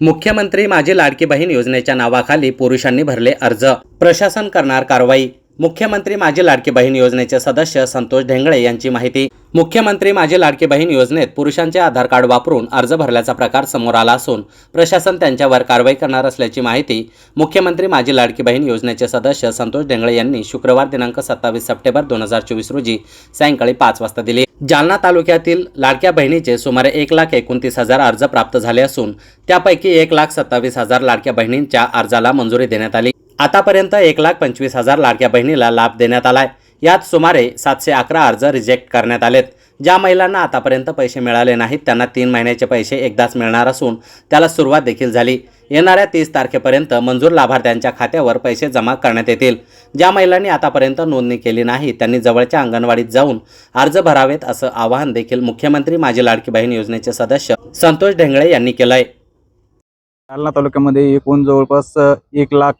मुख्यमंत्री माझी लाडकी बहीण योजनेच्या नावाखाली पुरुषांनी भरले अर्ज. प्रशासन करणार कारवाई. मुख्यमंत्री माझी लाडकी बहीण योजनेचे सदस्य संतोष ढेंगळे यांची माहिती. मुख्यमंत्री माझी लाडकी बहीण योजनेत पुरुषांचे आधार कार्ड वापरून अर्ज भरल्याचा प्रकार समोर आला असून प्रशासन त्यांच्यावर कारवाई करणार असल्याची माहिती मुख्यमंत्री माझी लाडकी बहीण योजनेचे सदस्य संतोष ढेंगळे यांनी शुक्रवार दिनांक सत्तावीस सप्टेंबर दोन हजार चोवीस रोजी सायंकाळी पाच वाजता दिली. जालना तालुक्यातील लाडक्या बहिणीचे सुमारे एक लाख एकोणतीस हजार अर्ज प्राप्त झाले असून त्यापैकी एक लाख सत्तावीस हजार लाडक्या बहिणींच्या अर्जाला मंजुरी देण्यात आली. आतापर्यंत एक लाख पंचवीस हजार लाडक्या बहिणीला लाभ देण्यात आलाय. यात सुमारे सातशे अकरा अर्ज रिजेक्ट करण्यात आलेत. ज्या महिलांना आतापर्यंत पैसे मिळाले नाहीत त्यांना तीन महिन्याचे पैसे एकदाच मिळणार असून त्याला सुरुवात देखील झाली. येणाऱ्या तीस तारखेपर्यंत मंजूर लाभार्थ्यांच्या खात्यावर पैसे जमा करण्यात येतील. ज्या महिलांनी आतापर्यंत नोंदणी केली नाही त्यांनी जवळच्या अंगणवाडीत जाऊन अर्ज भरावेत असं आवाहन देखील मुख्यमंत्री माझी लाडकी बहीण योजनेचे सदस्य संतोष ढेंगळे यांनी केलंय. जालना तालुक्यामध्ये एकूण जवळपास एक लाख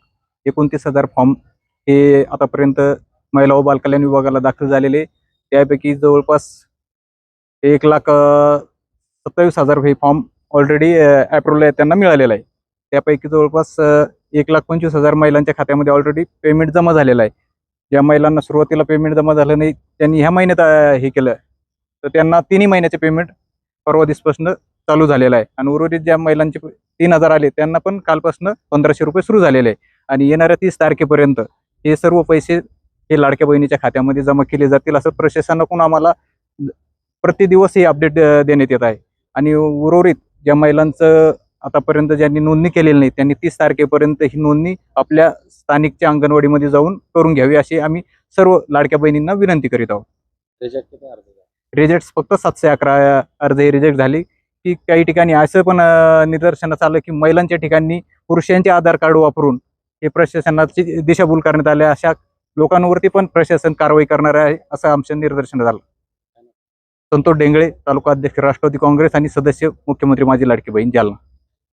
एकोणतीस हजार फॉर्म हे आतापर्यंत महिला व बालकल्याण विभागाला दाखल झालेले. त्यापैकी जवळपास एक लाख सत्तावीस हजार हे फॉर्म ऑलरेडी अप्रुव्हल त्यांना मिळालेला आहे. त्यापैकी जवळपास एक लाख पंचवीस हजार महिलांच्या खात्यामध्ये ऑलरेडी पेमेंट जमा झालेलं आहे. ज्या महिलांना सुरुवातीला पेमेंट जमा झालं नाही त्यांनी ह्या महिन्यात हे केलं. तर त्यांना तिन्ही महिन्याचे पेमेंट परवा दिसपासून चालू झालेलं आहे. आणि उर्वरित ज्या महिलांचे तीन हजार आले त्यांना पण कालपासून पंधराशे रुपये सुरू झालेले आहे. आणि येणाऱ्या तीस तारखेपर्यंत हे सर्व पैसे हे लाडक्या बहिणीच्या खात्यामध्ये जमा केले जातील असं प्रशासनाकडून आम्हाला प्रति दिवस हे अपडेट देण्यात येत आहे. आणि उर्वरित ज्या महिलांचं आतापर्यंत ज्यांनी नोंदणी केलेली नाही त्यांनी तीस तारखेपर्यंत ही नोंदणी आपल्या स्थानिकच्या अंगणवाडीमध्ये जाऊन करून घ्यावी अशी आम्ही सर्व लाडक्या बहिणींना विनंती करीत आहोत. रिजेक्ट फक्त सातशे अकरा अर्ज हे रिजेक्ट झाली की काही ठिकाणी असं पण निदर्शनास आलं की महिलांच्या ठिकाणी पुरुषांचे आधार कार्ड वापरून हे प्रशासनाची दिशाभूल करण्यात आल्या अशा लोकांवरती पण प्रशासन कारवाई करणार आहे असं आमच्या निदर्शन झालं संतोष डेंगळे तालुका अध्यक्ष राष्ट्रवादी काँग्रेस आणि सदस्य मुख्यमंत्री माझी लाडकी बहीण जालना.